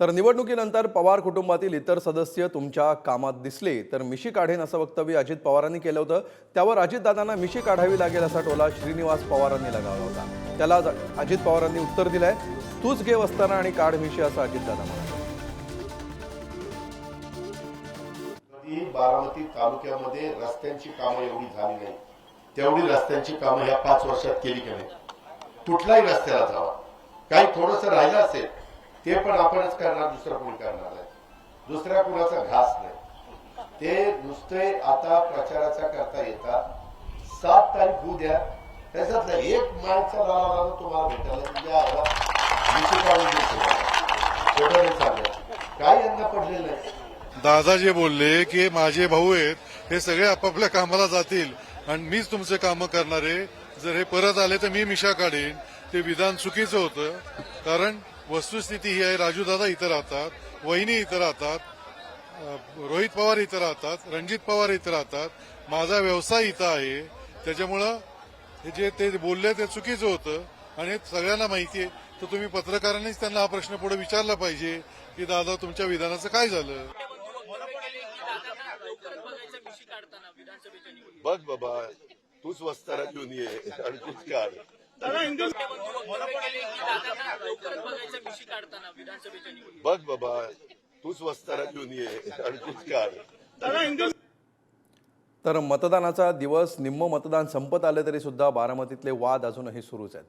तर निवडणुकीनंतर पवार कुटुंबातील इतर सदस्य तुमच्या कामात दिसले तर मिशी काढेन असं वक्तव्य अजित पवारांनी केलं होतं. त्यावर अजितदादांना मिशी काढावी लागेल असा टोला श्रीनिवास पवारांनी लगावला होता. त्याला अजित पवारांनी उत्तर दिलंय तूच घे असताना आणि काढ मिशी असं अजितदादा म्हणाले. बारामती तालुक्यामध्ये रस्त्यांची कामं एवढी झाली नाही. तेवढी रस्त्यांची कामं या पाच वर्षात केली की नाही. कुठलाही रस्त्याला जावा. काही थोडस राहिलं असेल ते पण आपणच करणार दुसरं कोणी करणार आहे? दुसऱ्या कुणाचा घास नाही. ते नुसते आता प्रचाराचा करता येतात. सात तारीख उद्या द्या. त्याच्यातला एक माणसा राहा तुम्हाला भेटायला तुझ्या म्हणजे आला. मिशी काही यांना पडलेलं आहे दादा जे बोलले की माझे भाऊ आहेत हे सगळे आपापल्या कामाला जातील. आणि मीच तुमचे कामं करणारे जर हे परत आले तर मी मिशा काढेन. ते विधान चुकीचं होतं. कारण वस्तुस्थिती ही आहे. राजू दादा इथं राहतात वहिनी इथं राहतात रोहित पवार इथं राहतात रणजित पवार इथं राहतात. माझा व्यवसाय इथं आहे. त्याच्यामुळं हे जे ते बोलले ते चुकीचं होतं आणि हे सगळ्यांना माहिती आहे. तर तुम्ही पत्रकारांनीच त्यांना हा प्रश्न पुढे विचारला पाहिजे की दादा तुमच्या विधानाचं काय झालं? बघ बाबा तूच वस्तारा घेऊन ये आणि तूच काढ. बघ बाबा तूच वस्तारा घेऊन ये आणि तूच काढ. तर मतदानाचा दिवस निम्म मतदान संपत आले तरी सुद्धा बारामतीतले वाद अजूनही सुरूच आहेत.